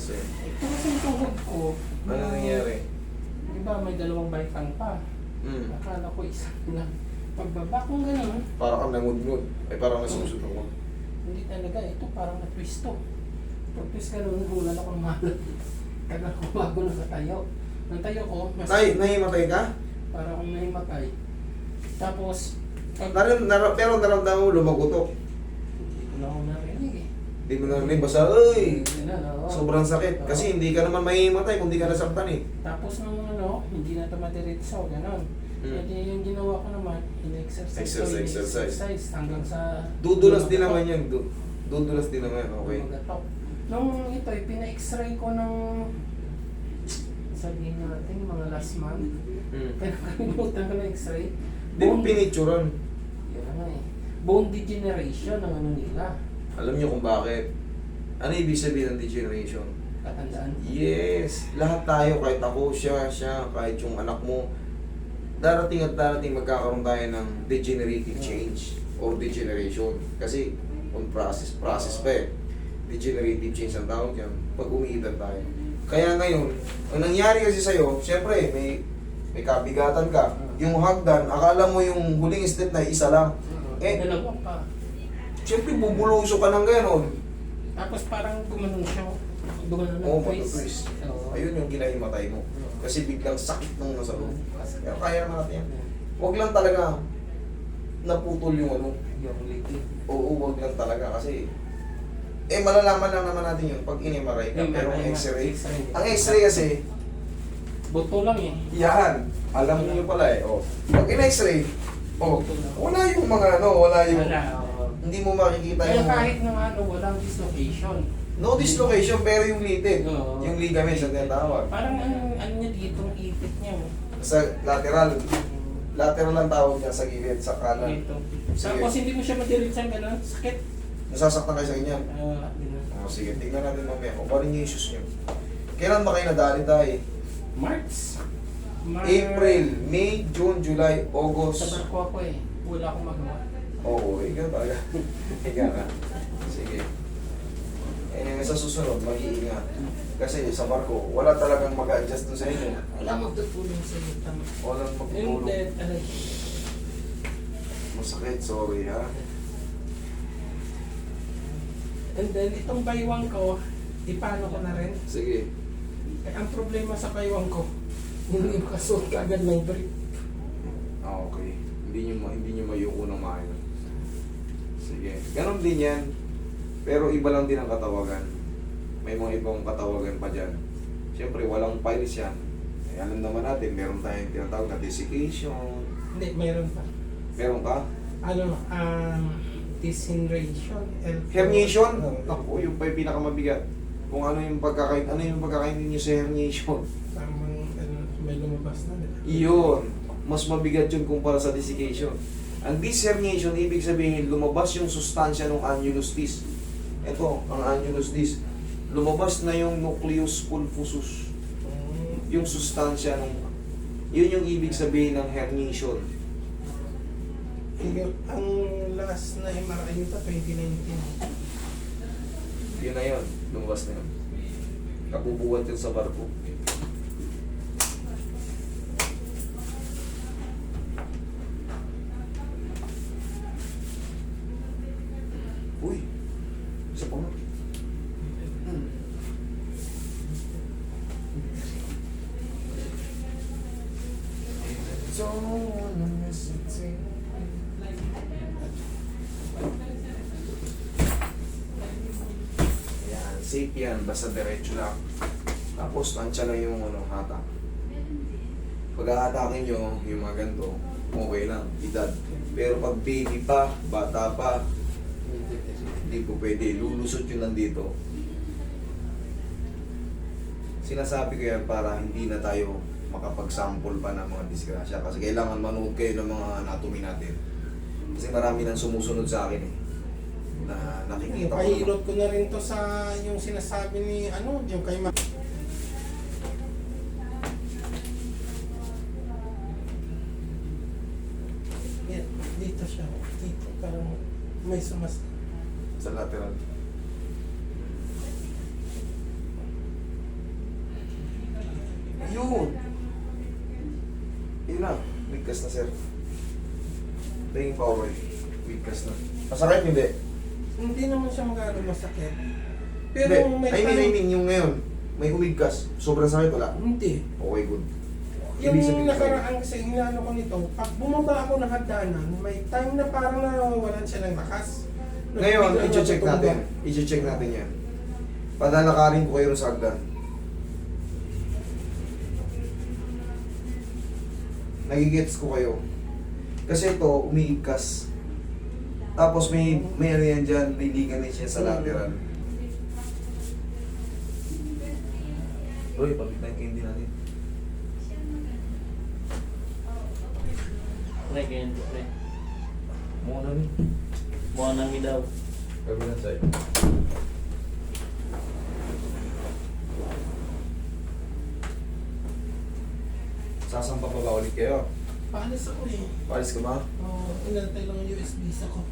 Kaso, Ito kasi yung tuhod ko. ano nangyari? Di ba may dalawang balikan pa? Hmm. Akala ko isa lang. Pagbaba kong gano'n, Para kang nangudngud. Ay parang nasusunod ako. hindi talaga. Ito parang na-twist to. Pag-twist ka nun, hulan ako ng malat. Tagal ko bago nakatayo. Nang tayo ko, mas Nay, nahimatay ka? para akong nahimatay. Tapos, pag... Naram, naram, pero naramdaman mo lumagutok. Hindi ko na ako eh. Hindi mo narinig basta, ay, Hindi na, sobrang sakit. Kasi hindi ka naman mahihimatay kung hindi ka nasaktan eh. Tapos nung ano, hindi na ito madiretso, gano'n. Hmm. Eh di yung ginawa ko naman, in-exercise ko, Exercise, exercise. in-exercise hanggang sa... Dudulas din naman yan. Du dudulas din naman, okay. Magatok. Nung ito, eh, pina-x-ray ko ng sabihin natin, mga last month. Hmm. Pinakalimutan ko ng x-ray. Di mo pinicturan. Na nga eh. Bone degeneration ang ano nila. Alam niyo kung bakit. Ano ibig sabihin ng degeneration? Katandaan. Yes! Lahat tayo, kahit ako, siya, siya, kahit yung anak mo, darating at darating magkakaroon tayo ng degenerative change or degeneration. Kasi, on process, process pa eh. Degenerative change ang tawag yan pag umiidad tayo. Kaya ngayon, ang nangyari kasi sa'yo, syempre, may may kabigatan ka. Yung hagdan, akala mo yung huling step na isa lang. Eh, dalawa pa. Syempre, bubuluso ka ng gano'n. Tapos parang gumanon siya. Gumanon ng Oo, twist. mag-twist. Oo. Ayun yung ginahimatay mo. Kasi biglang sakit nung nasa loob. Pero kaya naman natin yan. Huwag lang talaga naputol yung ano. Yung liquid. Oo, huwag lang talaga kasi eh malalaman lang naman natin yun pag in-MRI ka. Pero ang x-ray, ang x-ray kasi, Buto lang eh. yan. Alam niyo pala eh. Oh. Pag in-x-ray, oh, wala yung mga ano, wala yung, Wala. Hindi mo makikita Kaya yung, kahit na ano, walang dislocation. no dislocation pero yung litid. Oo. Yung ligaments ang tinatawag. Parang ano, ano niya dito, ang ipit niya. oh. Sa lateral, lateral ang tawag niya sa gilid, sa kanan. Dito. Sige. Tapos hindi mo siya madiretsan gano'n. Sakit. Nasasaktan kayo sa ganyan. Ah, ganun. Oh, sige, tingnan natin mamaya kung paano yung issues nyo. Kailan ba kayo nadali tayo? March. Mar- April, May, June, July, Sa August. barko ako eh. Wala akong magawa. Oo, ikaw talaga. ikaw ka. Sige. Eh, sa susunod, mag-iingat. Kasi sa barko, wala talagang mag-adjust dun sa inyo. Wala magtutulong sa. Tama. Walang then, aray. Masakit, sorry ha. And then, itong baywang ko, ipano ko na rin. Sige. Eh, ang problema sa baywang ko, hindi ko kasuot ka agad ng brief. Ah, okay. Hindi nyo, hindi nyo mayuko ng maayos. Sige. Ganon din yan. Pero iba lang din ang katawagan. May mga ibang katawagan pa dyan. Siyempre, walang files yan. Eh, alam naman natin, meron tayong tinatawag na desiccation. Hindi, mayroon pa. Meron ka? Ano, um, disinration. Herniation? Oo. Ako, yung pa yung pinakamabigat. Kung ano yung pagkakain, ano yung pagkakaintindi nyo sa herniation. Tamang, ano, may lumabas na. Iyon. Mas mabigat yun kumpara sa desiccation. Ang disherniation, ibig sabihin, lumabas yung sustansya ng annulus dis. Ito, ang annulus dis. Lumabas na yung nucleus pulposus. Yung sustansya ng... Yun yung ibig sabihin ng herniation. Ang last na MRI nito, 2019. Yun na yun. Lumabas na yun. Kabubuhat yun sa barko. Uy! Isa pa nga. Hmm. Don't wanna miss safe yan. Basta diretso lang. Tapos, tansya lang yung ano, hatak. Pag hahatakin nyo, yung mga ganito, okay lang, edad. Pero pag baby pa, bata pa, hindi po pwede. Lulusot yun nandito. Sinasabi ko yan para hindi na tayo makapag-sample pa ng mga disgrasya. Kasi kailangan manood kayo ng mga anatomy natin. Kasi marami nang sumusunod sa akin eh. Na nakikita ko. Pahilot ko na rin to sa yung sinasabi ni ano, yung kay Ma- dito siya. Dito, parang may sumas. Sa lateral. Yun. Yun na, bigkas na sir. Power wave. Bigkas na. Masakit hindi? Hindi naman siya magano masakit. Pero Hindi. may I mean, I mean, yung ngayon, may umigkas. Sobrang sakit wala. Hindi. Okay, good. Yung Ibig sabihin- nakaraan kasi inaano ko nito, pag bumaba ako ng hagdanan, may time na parang nawawalan siya ng lakas. Ngayon, i-check natin. I-check natin yan. Padalakarin ko kayo rin sa hagdan. Nagigets ko kayo. Kasi ito, umiigkas. Tapos may, may ano yan dyan, may liganin siya sa lateral. Uy, pabignan kayo hindi natin. Pre, po, pre. Muna ni. Mukha nami daw. Kabilang sa'yo. Sasampa pa ba ulit kayo? Paalis ako eh. Paris ka ba? Oh, inantay lang yung US visa ko.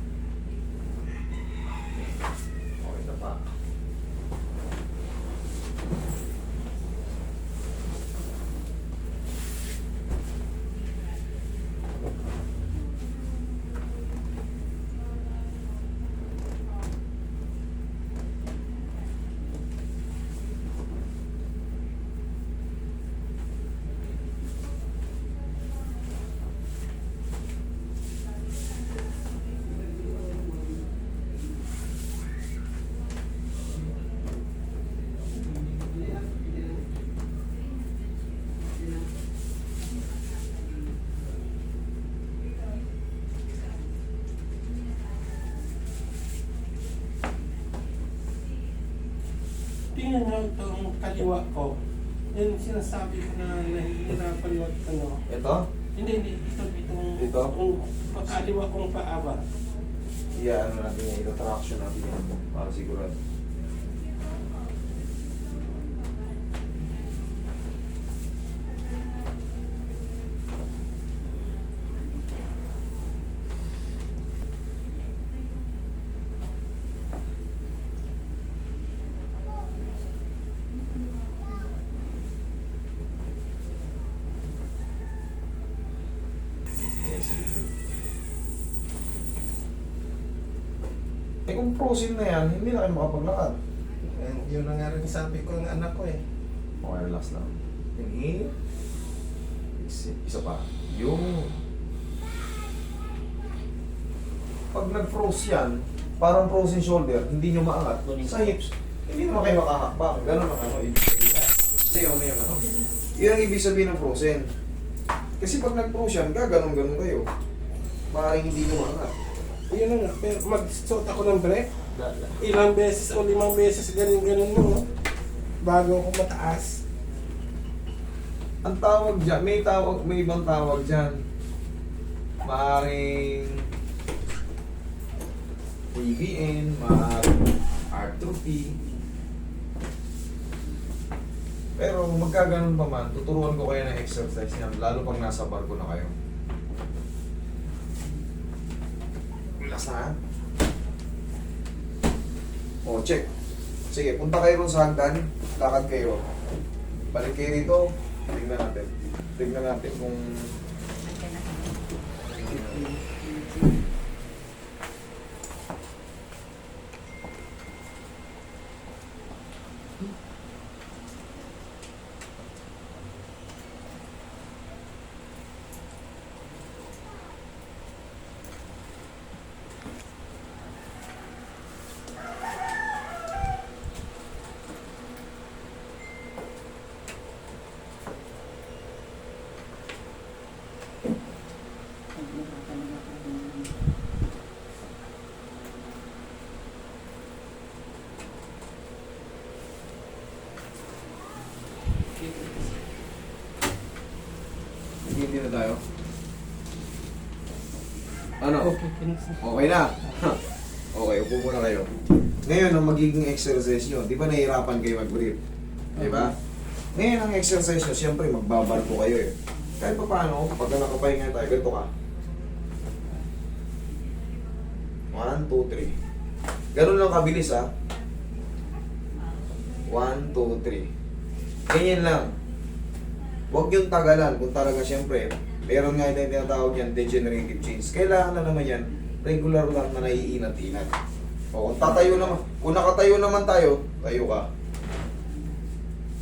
Tingnan nyo itong kaliwa ko. Yung sinasabi ko na nahihirapan mag ano. Ito? Hindi, hindi. Ito, itong, Ito? itong pakaliwa kong paaba. Yeah, ano natin yan, ito traction natin yan para sigurado. Eh kung frozen na yan, hindi na kayo makapaglakad. Yan, yun na nga rin sabi ko ng anak ko eh. Okay, relax lang. Inhale. Exhale. Isa pa. Yung... Pag nag-froze yan, parang frozen shoulder, hindi nyo maangat. Sa hips, hindi naman kayo makahakbang. Ganun ang ano, ibig sabihin. Stay on yung ano. Yan ang ibig sabihin ng frozen. Kasi pag nag-froze yan, gaganon-ganon kayo. Maaaring hindi nyo maangat. Yun na nga, pero mag-suot ako ng break. Ilang beses o limang beses ganun-ganun mo. Bago ako mataas. Ang tawag dyan, may tawag, may ibang tawag dyan. Maaring AVN, maaring artrophy. Pero magkaganon pa man, tuturuan ko kayo ng exercise niyan, lalo pag nasa barko na kayo. Ha? O, check. Sige, punta kayo ron sa hagdan, lakad kayo. Balik kayo rito, tingnan natin. Tingnan natin kung... Hindi na tayo. Ano? Okay. Okay na. okay, upo muna kayo. Ngayon, ang magiging exercise nyo, di ba nahihirapan kayo mag-breathe? Di ba? Ngayon, ang exercise nyo, siyempre, magbabarko kayo eh. Kahit pa paano, pag nakapahinga tayo, ganito ka. One, two, three. Ganun lang kabilis ha. One, two, three. Ganyan lang. Huwag yung tagalan kung talaga siyempre, meron nga yung tinatawag yan, degenerative change. Kailangan na naman yan, regular lang na naiinat-inat. O kung tatayo naman, kung nakatayo naman tayo, tayo ka.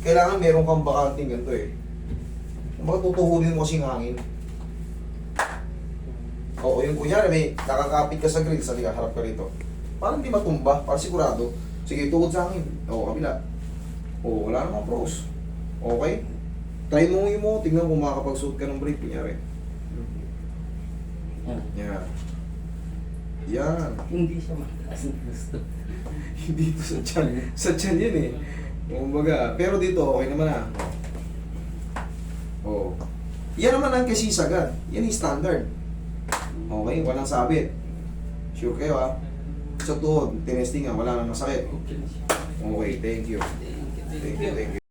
Kailangan meron kang bakanting ganito eh. Kumbaga tutuhunin mo kasing hangin. Oo, yung kunyari may nakakapit ka sa grill, sa harap ka rito. Parang di matumba, parang sigurado. Sige, tuhod sa hangin. Oo, kabila. Oo, wala namang pros. Okay? Try mo yung mo, tingnan kung makakapag-suit ka ng brake, kunyari. Yan. Yan. Yan. Hindi siya mataas na gusto. Hindi ito sa tiyan. Sa tiyan yun eh. Kumbaga, pero dito okay naman ah. Oo. Yan naman ang kasi sagad. Yan yung standard. Okay, walang sabit. Sure kayo ah. Sa tuhod, tinesting nga, wala nang masakit. Okay. Thank you, Thank you, thank you.